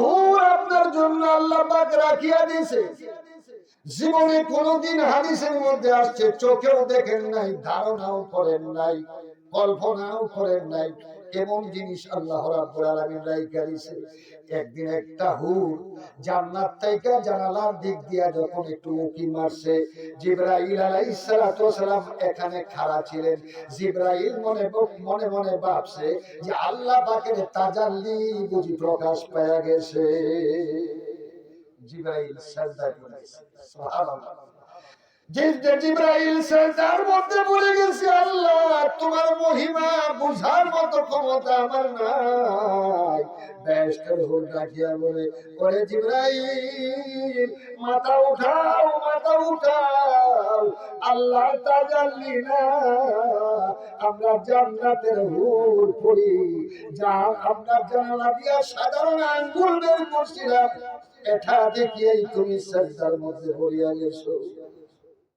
হুর আপনার জন্য আল্লাহ পাক রাখিয়া দিয়েছে। জীবনে কোনোদিন হাদিসের মধ্যে আসছে, চোখেও দেখেন নাই, ধারণাও করেন নাই, কল্পনাও করেন নাই। এমন জিনিস আল্লাহ রাব্বুল আলামিন রাইখা দিয়েছে। একদিন একটা হুর জান্নাত থেকে জানালার দিক দিয়া যখন একটু উকি মারছে, জিব্রাইল আলাইহিস সালাতু ওয়াসালাম এখানে খাড়া ছিলেন। জিব্রাইল মনে মনে মনে ভাবছে যে আল্লাহ পাকের তাজাল্লি বুঝি প্রকাশ পাওয়া গেছে। জিব্রাইল সাজদায় পড়েছে সুবহানাল্লাহ যে যে জিব্রাইল সাজদার মধ্যে পড়ে গেছে আল্লাহ, তোমার মহিমা বুঝার মতো ক্ষমতা আমার নাই। বেস্টের হুল রাখিয়া বলে, ওরে জিব্রাইল, মাথা উঠাও মাথা উঠাও আল্লাহ তাজাল্লি না। আমরা জান্নাতের হুর পড়ি। যা আমরা জানালা দিয়া সাধারণ আঙ্গুল বের করছিলাম, এটা দেখিয়েই তুমি সাজদার মধ্যে পড়িয়া গেছো।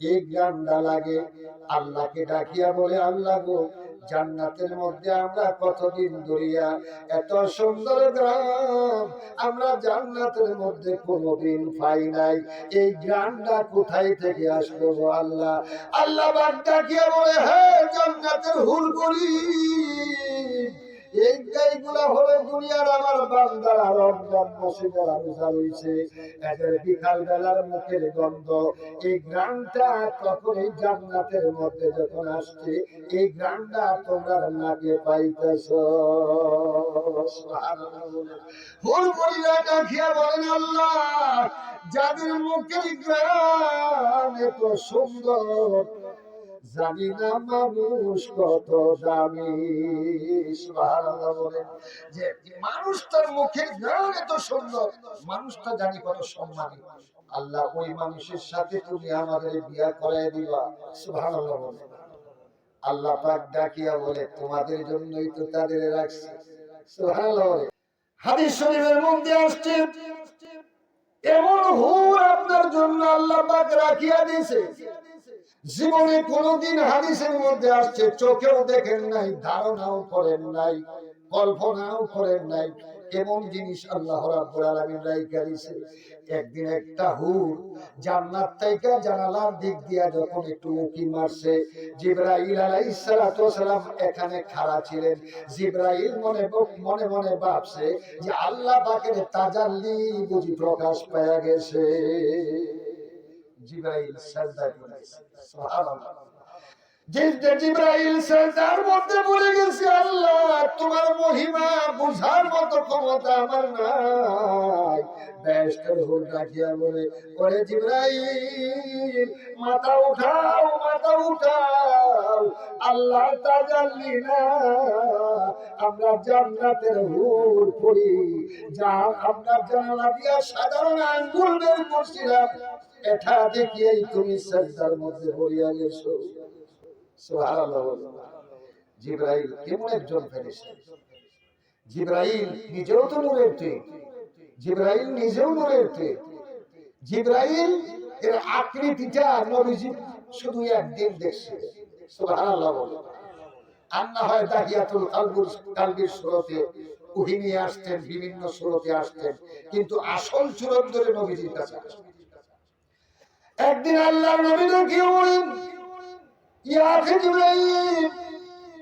এই গানটা লাগে? আল্লাহকে ডাকিয়া বলে, আল্লাহ গো, জান্নাতের মধ্যে আমরা কতদিন ধরিয়া এত সুন্দর গ্রাম। আমরা জান্নাতের মধ্যে কোনোদিন পাই নাই। এই গ্রামটা কোথায় থেকে আসলো গো আল্লাহ? আল্লাহ ডাকিয়া বলে হ্যাঁ জান্নাতের হুল করি এই গাইগুলা হলো দুনিয়ার আমার বান্দারা মুখের গন্ধ। এই গ্রামটা তখন এই জান্নাতের মধ্যে যখন আসছে, এই গ্রামটা তোমরা নাকে পাইতেছ। করিয়া ডাকিয়া বলেন, আল্লাহ, যাদের মুখের গ্রাম এত সুন্দর জানি না মানুষ কত দামি। যে মানুষটার মুখের গান এত সুন্দর, মানুষটা জানি কত সম্মানী। আল্লাহ ওই মানুষের সাথে তুমি আমাদের বিয়া করাই দিবা। বলেন। আল্লাহ পাক ডাকিয়া বলে, তোমাদের জন্যই তো তাদের রাখছে। হাদিস শরীফের মধ্যে আসছে, এমন হুর আপনার জন্য আল্লাহ পাক রাখিয়া দিয়েছে। জীবনে কোনোদিন হাদিসের মধ্যে আসছে, চোখেও দেখেন নাই, ধারণাও করেন নাই, কল্পনাও করেন নাই। এমন জিনিস আল্লাহ রাব্বুল একদিন একটা হুর জান্নাত থেকে জানালার দিক দিয়া যখন একটু উকি মারছে, জিব্রাইল আলাইহিস সালাতু ওয়াসালাম এখানে খাড়া ছিলেন। জিব্রাইল মনে মনে মনে ভাবছে যে আল্লাহ পাকের তাজাল্লি বুঝি প্রকাশ পাওয়া গেছে। জিব্রাইল সাজদায় পড়েছে সুবহানাল্লাহ যে যে জিব্রাইল তার মধ্যে বলে গেছে আল্লাহ তোমার মহিমা বুঝার মতো ক্ষমতা আমার নাই। বলে জিব্রাইল, মাথা উঠাও মাথা উঠাও, আল্লাহ না। জানালা সাধারণ করছিলাম। এটা দেখিয়েই তুমি সাজদার মধ্যে পড়িয়া গেছো। কেমন একজন ফেরেশতা। নিজেও তো টেক জিব্রাইল নিজেও নূরের টেক জিব্রাইল এর আকৃতিটা নবীজি শুধু একদিন দেখছে। সুবহানাল্লাহ বলে। আর না হয় দাহিয়াতুল কালবুর কালবির সুরতে উহি আসতেন, বিভিন্ন সুরতে আসতেন, কিন্তু আসল সুরত ধরে নবীজির কাছে একদিন আল্লাহর নবী দেখিয়ে বলেন ইয়া জিবরাইল,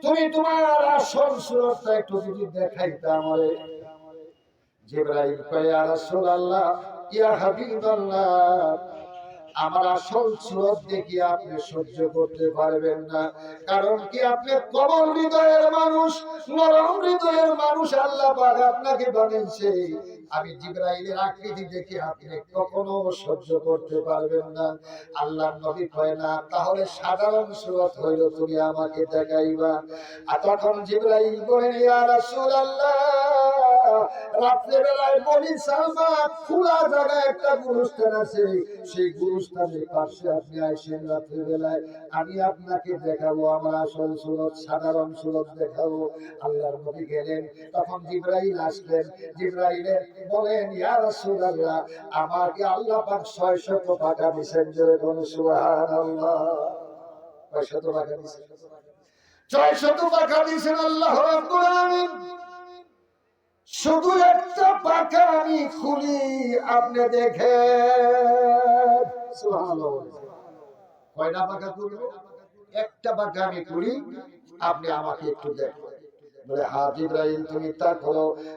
তুমি তোমার আসল সুরতটা একটু যদি দেখাইতে আমারে। জিবরাইল কয় রাসূলুল্লাহ, ইয়া হাবিবাল্লাহ, আমার আসল সুরত দেখি আপনি সহ্য করতে পারবেন না। কারণ কি আপনি কমল হৃদয়ের মানুষ, নরম হৃদয়ের মানুষ, আল্লাহ পাক আপনাকে বানিয়েছে আমি জিব্রাইলের আকৃতি দেখে আপনি কখনো সহ্য করতে পারবেন না। আল্লাহ নবী কয়, না, তাহলে সাধারণ সুরত হইল তুমি আমাকে দেখাইবা। আর তখন জিব্রাইল বলেন, ইয়া রাসূলুল্লাহ রাত্রে বেলায় বলি, সালমা, খোলা জায়গায় একটা গুরুস্থান আছে। সেই গুরুস্থানের পাশে আপনি বেলায় আমি আপনাকে দেখাবো, আমার আসল সুরত, সাধারণ সুরত দেখাবো। আল্লাহর নবী গেলেন। তখন জিব্রাইল আসলেন। জিব্রাইলের বলেন, ইয়া রাসূলুল্লাহ, আমাকে আল্লাহ পাক 600 টাকা দিবেন জোরে কোন সুবহানাল্লাহ। 600 টাকা দিবেন 600 টাকা দিবেন আল্লাহ শুধু একটা পাকা আমি খুলি, আপনি দেখে কয়টা পাকা খুলবো? একটা পাকা আমি খুলি, আপনি আমাকে একটু দেখেন। বলে হাত ইব্রাহিম তুমি তা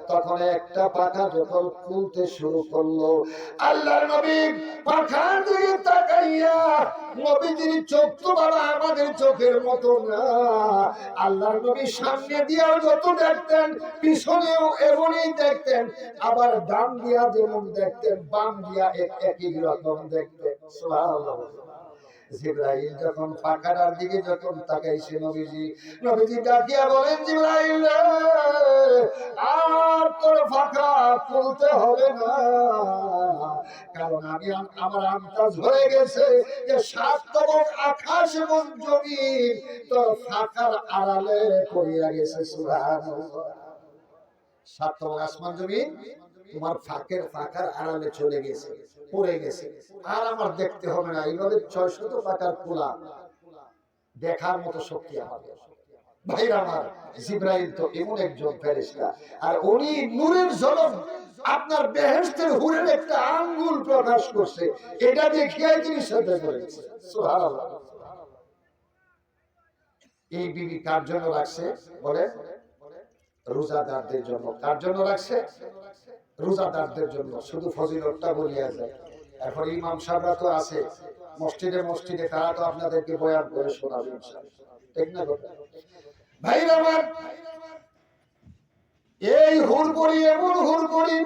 তখন একটা পাখা যখন শুরু আল্লাহর নবী পাখার দিকে তাকাইয়া, নবীজির চোখ তো আমাদের চোখের মতো না। আল্লাহর নবী সামনে দিয়েও যত দেখতেন, পিছনেও এমনই দেখতেন। আবার ডান দিয়া যেমন দেখতেন, বাম দিয়া এক- একই রকম দেখতেন। সুবহানাল্লাহ। জিব্রাইল যখন পাখাটার দিকে যখন তাকাইছে নবীজি নবীজি ডাকিয়া বলেন, জিব্রাইল আর তোর ফাঁকা খুলতে হবে না। কারণ আমি আমার আন্দাজ হয়ে গেছে যে সাত তবক আকাশ এবং জমিন তোর ফাঁকার আড়ালে পড়িয়া গেছে, সুবহানাল্লাহ। সাত তবক আসমান জমিন তোমার ফাঁকের ফাঁকার আড়ালে চলে গেছে, পড়ে গেছে। আর আমার দেখতে হবে না, এইভাবে ছয়শত টাকার খোলা দেখার মতো শক্তি আমাদের। আপনার একটা আঙ্গুল প্রকাশ করছে। এটা এই বিবি কার জন্য বলে রোজাদারদের জন্য। কার জন্য রাখছে? রোজাদারদের জন্য, শুধু ফজিলতটা বলিয়া যায়। এখন ইমাম সাহেবরা তো আছে। মসজিদে মসজিদে তারা তো আপনাদেরকে বয়ান করে শোনাবে ঠিক না? ভাইরা আমার, এই হুড়বড়ি এমন হুড়বড়ি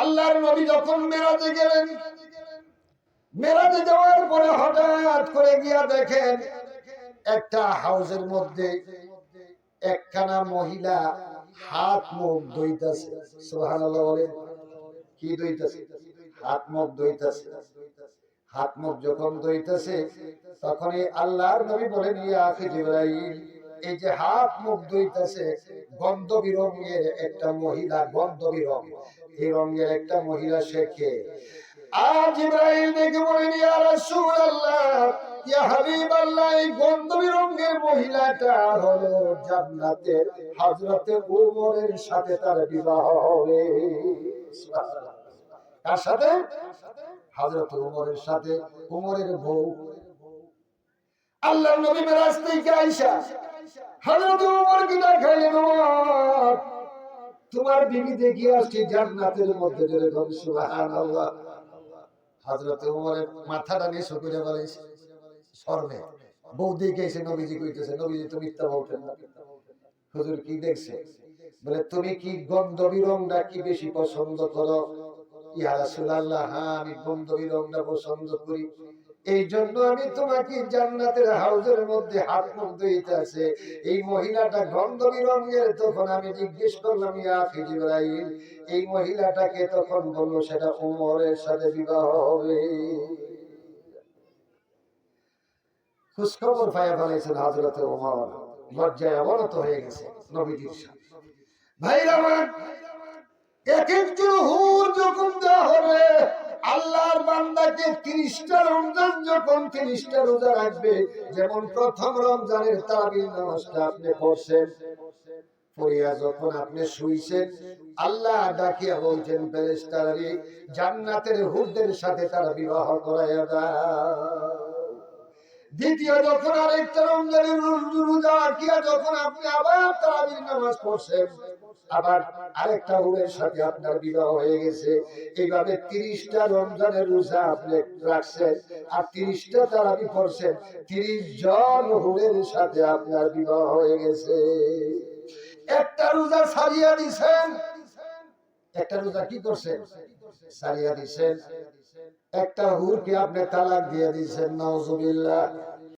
আল্লাহর নবী যখন মেরাজে গেলেন, মেরাজে যাওয়ার পরে হঠাৎ করে গিয়া দেখেন, একটা হাউসের মধ্যে একখানা মহিলা হাত মুখ দইতাছে সুবহানাল্লাহ কি দইতাছে হাত মুখ দইতাছে হাত মুখ যখন দইতাছে তখনই আল্লাহর নবী বলেন, ইয়া আখি জিবরাইল, এই যে হাত মুখ দইতাছে গন্ধ বিরঙের একটা মহিলা, গন্ধ বিরং এই রঙের একটা মহিলা সে আজ ইব্রাহিম দেখে বলেন ইয়া ইয়া এই বিরঙের মহিলাটা হলো হযরতে সাথে তার বিবাহ হবে। কার সাথে? হযরত ওমরের সাথে ওমরের বউ। আল্লাহ নবী মেরাজ থেকে আইসা, হযরত দেখাইলেন তোমার বিবি দেখি আসছি জান্নাতের মধ্যে বল সুবহানাল্লাহ। হযরত ওমরের মাথাটা নিয়ে শুকুরে বলেছে শর্মে বৌদিকে এসে নবীজি কইতেছে, নবীজি, তুমি মিথ্যা হুজুর কি দেখছে? বলে, তুমি কি গন্ধ বিরংটা কি বেশি পছন্দ করো? ইয়া রাসূলুল্লাহ হ্যাঁ আমি গন্ধ বিরংটা পছন্দ করি। এই জন্য আমি তোমাকে জান্নাতের হাউজের মধ্যে হাত মুখ ধুইতে আছে। এই মহিলাটা গন্ধ বিরঙ্গের তখন আমি জিজ্ঞেস করলাম, ইয়া এই মহিলাটাকে তখন বলল সেটা উমরের সাথে বিবাহ হবে। খুশখবর পাইয়া ফেলেছেন হজরত উমর। লজ্জায় অবনত হয়ে গেছে নবীজির সাথে ভাইরা এক একজন হুর যখন দেওয়া হবে আল্লাহর বান্দাকে তিরিশটা রমজান যখন তিরিশটা রোজা রাখবে, যেমন প্রথম রমজানের তারাবির নামাজটা আপনি পড়ছেন যখন আপনি শুইছেন, আল্লাহ ডাকিয়া বলছেন, ফেরেশতারে জান্নাতের হুরদের সাথে তারা বিবাহ করাইয়া দ্বিতীয় যখন আরেকটা রমজানের রোজা রাখিয়া যখন আপনি আবার তারাবির নামাজ পড়ছেন আবার আরেকটা হুরের সাথে আপনার বিবাহ হয়ে গেছে। এইভাবে তিরিশটা রমজানের রোজা আপনি রাখছেন আর তিরিশটা তারাবি পড়ছেন, তিরিশ জন হুরের সাথে আপনার বিবাহ হয়ে গেছে। একটা রোজা সারিয়া দিছেন। একটা রোজা কি করছেন? সারিয়া দিছেন। একটা হুরকে আপনি তালাক দিয়ে দিয়েছেন নওজুবিল্লাহ